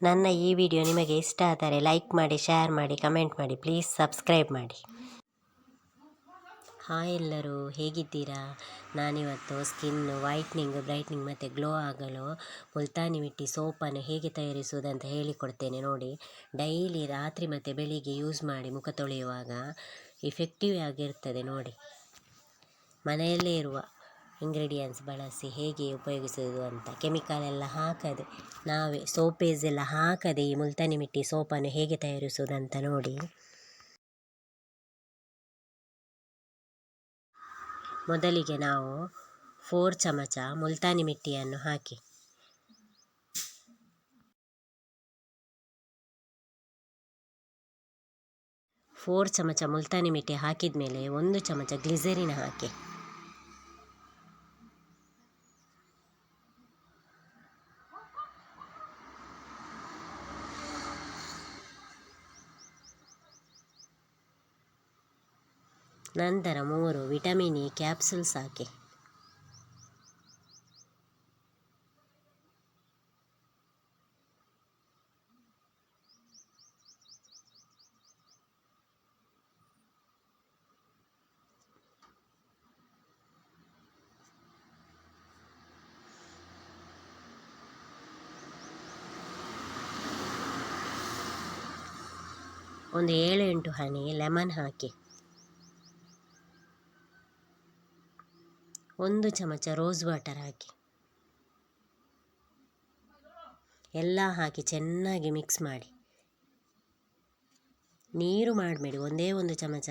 ನನ್ನ ಈ ವಿಡಿಯೋ ನಿಮಗೆ ಇಷ್ಟ ಆದರೆ ಲೈಕ್ ಮಾಡಿ, ಶೇರ್ ಮಾಡಿ, ಕಮೆಂಟ್ ಮಾಡಿ, ಪ್ಲೀಸ್ ಸಬ್ಸ್ಕ್ರೈಬ್ ಮಾಡಿ. ಹಾಯ್ ಎಲ್ಲರೂ, ಹೇಗಿದ್ದೀರಾ? ನಾನಿವತ್ತು ಸ್ಕಿನ್ನು, ವೈಟ್ನಿಂಗ್, ಬ್ರೈಟ್ನಿಂಗ್ ಮತ್ತು ಗ್ಲೋ ಆಗಲು ಮುಲ್ತಾನಿ ಮಿಟ್ಟಿ ಸೋಪನ್ನು ಹೇಗೆ ತಯಾರಿಸುವುದಂತ ಹೇಳಿಕೊಡ್ತೇನೆ ನೋಡಿ. ಡೈಲಿ ರಾತ್ರಿ ಮತ್ತು ಬೆಳಿಗ್ಗೆ ಯೂಸ್ ಮಾಡಿ ಮುಖ ತೊಳೆಯುವಾಗ ಇಫೆಕ್ಟಿವ್ ಆಗಿರ್ತದೆ ನೋಡಿ. ಮನೆಯಲ್ಲೇ ಇರುವ ಇಂಗ್ರೀಡಿಯೆಂಟ್ಸ್ ಬಳಸಿ ಹೇಗೆ ಉಪಯೋಗಿಸುವುದು ಅಂತ. ಕೆಮಿಕಲ್ ಎಲ್ಲ ಹಾಕದೆ, ನಾವೇ ಸೋಪೇಸ್ ಎಲ್ಲ ಹಾಕದೆ ಈ ಮುಲ್ತಾನಿ ಮಿಟ್ಟಿ ಸೋಪನ್ನು ಹೇಗೆ ತಯಾರಿಸುವುದಂತ ನೋಡಿ. ಮೊದಲಿಗೆ ನಾವು ಫೋರ್ ಚಮಚ ಮುಲ್ತಾನಿ ಮಿಟ್ಟಿಯನ್ನು ಹಾಕಿ. ಫೋರ್ ಚಮಚ ಮುಲ್ತಾನಿ ಮಿಟ್ಟಿ ಹಾಕಿದ ಮೇಲೆ ಒಂದು ಚಮಚ ಗ್ಲಿಸರಿನ್ ಹಾಕಿ. ನಂತರ ಮೂರು ವಿಟಮಿನ್ ಇ ಕ್ಯಾಪ್ಸುಲ್ಸ್ ಹಾಕಿ. ಒಂದು ಏಳು ಎಂಟು ಹನಿ ಲೆಮನ್ ಹಾಕಿ. ಒಂದು ಚಮಚ ರೋಸ್ ವಾಟರ್ ಹಾಕಿ. ಎಲ್ಲ ಹಾಕಿ ಚೆನ್ನಾಗಿ ಮಿಕ್ಸ್ ಮಾಡಿ. ನೀರು ಮಾಡಬೇಡಿ, ಒಂದೇ ಒಂದು ಚಮಚ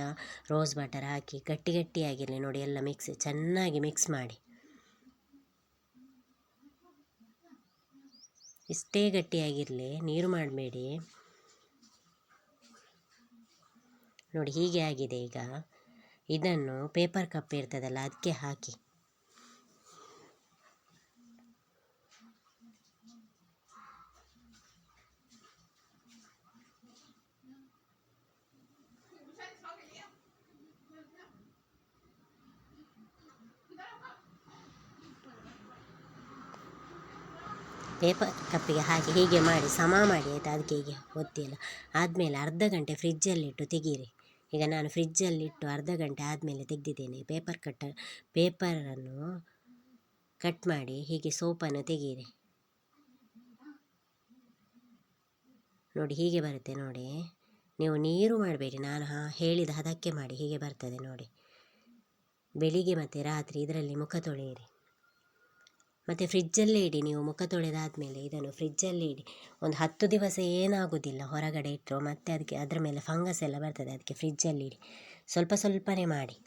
ರೋಸ್ ವಾಟರ್ ಹಾಕಿ. ಗಟ್ಟಿ ಗಟ್ಟಿಯಾಗಿರಲಿ ನೋಡಿ ಎಲ್ಲ ಮಿಕ್ಸ್, ಚೆನ್ನಾಗಿ ಮಿಕ್ಸ್ ಮಾಡಿ. ಇಷ್ಟೇ ಗಟ್ಟಿಯಾಗಿರಲಿ, ನೀರು ಮಾಡಬೇಡಿ. ನೋಡಿ ಹೀಗೆ ಆಗಿದೆ ಈಗ. ಇದನ್ನು ಪೇಪರ್ ಕಪ್ ಇರ್ತದಲ್ಲ, ಅದಕ್ಕೆ ಹಾಕಿ. ಪೇಪರ್, ಕಪ್ಪಿಗೆ ಹಾಕಿ ಹೀಗೆ ಮಾಡಿ, ಸಮ ಮಾಡಿ ಆಯಿತಾ? ಅದಕ್ಕೆ ಹೀಗೆ ಒತ್ತಿಲ್ಲ ಆದಮೇಲೆ ಅರ್ಧ ಗಂಟೆ ಫ್ರಿಜ್ಜಲ್ಲಿಟ್ಟು ತೆಗೀರಿ. ಈಗ ನಾನು ಫ್ರಿಜ್ಜಲ್ಲಿಟ್ಟು ಅರ್ಧ ಗಂಟೆ ಆದಮೇಲೆ ತೆಗೆದಿದ್ದೇನೆ. ಪೇಪರ್ ಕಟ್ಟ, ಪೇಪರನ್ನು ಕಟ್ ಮಾಡಿ ಹೀಗೆ ಸೋಪನ್ನು ತೆಗೀರಿ. ನೋಡಿ, ಹೀಗೆ ಬರುತ್ತೆ ನೋಡಿ. ನೀವು ನೀರು ಮಾಡಬೇಡಿ. ನಾನು ಹಾ, ಹೇಳಿದ ಹದಕ್ಕೆ ಮಾಡಿ, ಹೀಗೆ ಬರ್ತದೆ ನೋಡಿ. ಬೆಳಿಗ್ಗೆ ಮತ್ತು ರಾತ್ರಿ ಇದರಲ್ಲಿ ಮುಖ ತೊಳೆಯಿರಿ. ಮತ್ತು ಫ್ರಿಜ್ಜಲ್ಲೇ ಇಡಿ, ನೀವು ಮುಖ ತೊಳೆದಾದಮೇಲೆ ಇದನ್ನು ಫ್ರಿಜ್ಜಲ್ಲಿ ಇಡಿ. ಒಂದು ಹತ್ತು ದಿವಸ ಏನಾಗೋದಿಲ್ಲ, ಹೊರಗಡೆ ಇಟ್ಟರು ಮತ್ತು ಅದಕ್ಕೆ ಅದರ ಮೇಲೆ ಫಂಗಸ್ ಎಲ್ಲ ಬರ್ತದೆ ಅದಕ್ಕೆ ಫ್ರಿಜ್ಜಲ್ಲಿ ಇಡಿ. ಸ್ವಲ್ಪ ಸ್ವಲ್ಪನೇ ಮಾಡಿ.